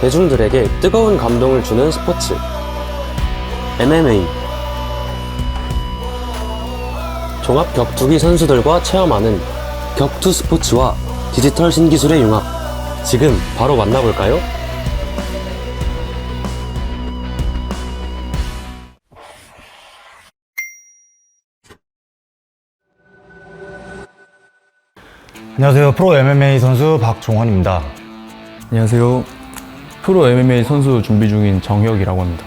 대중들에게 뜨거운 감동을 주는 스포츠. MMA. 종합 격투기 선수들과 체험하는 격투 스포츠와 디지털 신기술의 융합. 지금 바로 만나볼까요? 안녕하세요. 프로 MMA 선수 박종환입니다. 안녕하세요. 프로 MMA 선수 준비 중인 정혁이라고 합니다.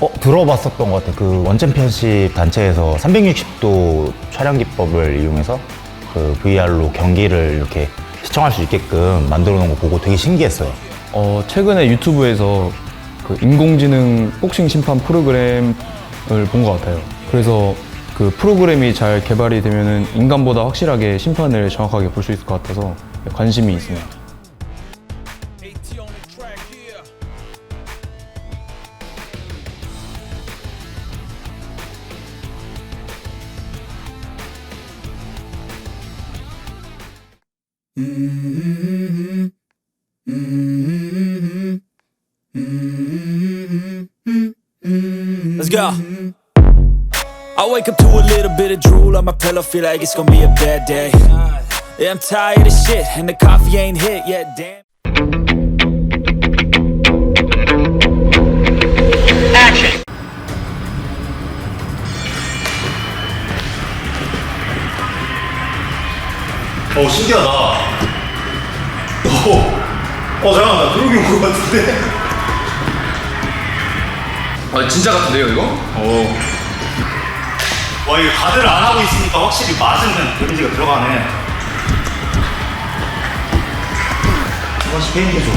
어, 들어봤었던 것 같아요. 그 원챔피언십 단체에서 360도 촬영 기법을 이용해서 그 VR로 경기를 이렇게 시청할 수 있게끔 만들어 놓은 거 보고 되게 신기했어요. 어, 최근에 유튜브에서 그 인공지능 복싱 심판 프로그램을 본 것 같아요. 그래서 그 프로그램이 잘 개발이 되면은 인간보다 확실하게 심판을 정확하게 볼 수 있을 것 같아서 관심이 있습니다. Let's go. I wake up to a little bit of drool on my pillow, feel like it's gonna be a bad day. Yeah, I'm tired of shit, and the coffee ain't hit yet, damn. 어, 신기하다. 어, 어 잠깐만. 나 그러게 온것 같은데? 아 진짜 같은데요 이거? 어. 와, 이거 가드를 안 하고 있으니까 확실히 맞으면 데미지가 들어가네. 페인팅 좀.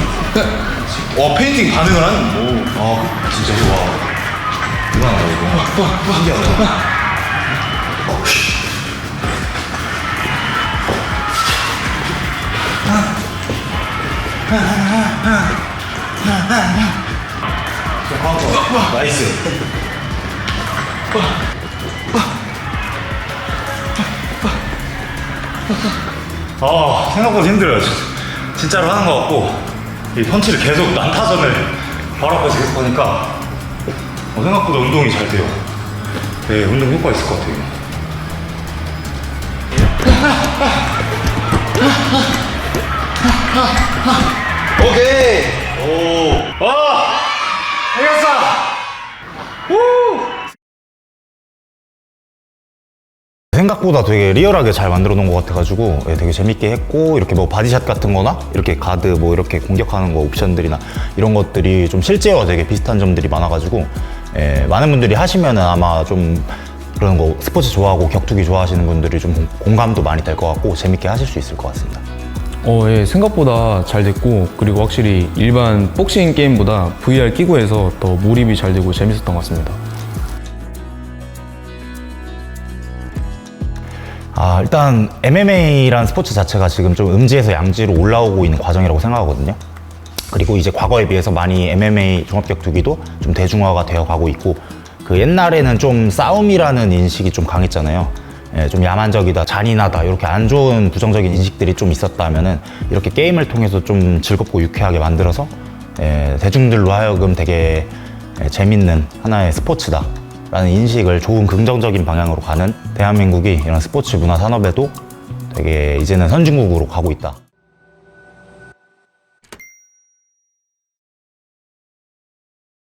와 페인팅 가능을 하는 오. 아, 진짜 좋아. 이거하다 이거. 신기하다. 나이스. 아, 생각보다 힘들어요. 진짜로 하는 것 같고, 이 펀치를 계속 난타전을 바로 앞에서 계속 하니까, 어, 생각보다 운동이 잘 돼요. 네, 운동 효과 있을 것 같아요. 오케이! 오! 아! 이겼어! 생각보다 되게 리얼하게 잘 만들어 놓은 것 같아가지고 예, 되게 재밌게 했고 이렇게 뭐 바디샷 같은 거나 이렇게 가드 뭐 이렇게 공격하는 거 옵션들이나 이런 것들이 좀 실제와 되게 비슷한 점들이 많아가지고 예, 많은 분들이 하시면은 아마 좀 그런 거 스포츠 좋아하고 격투기 좋아하시는 분들이 좀 공- 공감도 많이 될 것 같고 재밌게 하실 수 있을 것 같습니다. 어, 예, 생각보다 잘 됐고 그리고 확실히 일반 복싱 게임보다 VR 끼고 해서 더 몰입이 잘 되고 재밌었던 것 같습니다. 아, 일단 MMA란 스포츠 자체가 지금 좀 음지에서 양지로 올라오고 있는 과정이라고 생각하거든요. 그리고 이제 과거에 비해서 많이 MMA 종합격 투기도 좀 대중화가 되어 가고 있고 그 옛날에는 좀 싸움이라는 인식이 좀 강했잖아요. 예, 좀 야만적이다, 잔인하다 이렇게 안 좋은 부정적인 인식들이 좀 있었다면은 이렇게 게임을 통해서 좀 즐겁고 유쾌하게 만들어서 예, 대중들로 하여금 되게 예, 재밌는 하나의 스포츠다. 라는 인식을 좋은 긍정적인 방향으로 가는 대한민국이 이런 스포츠 문화 산업에도 되게 이제는 선진국으로 가고 있다.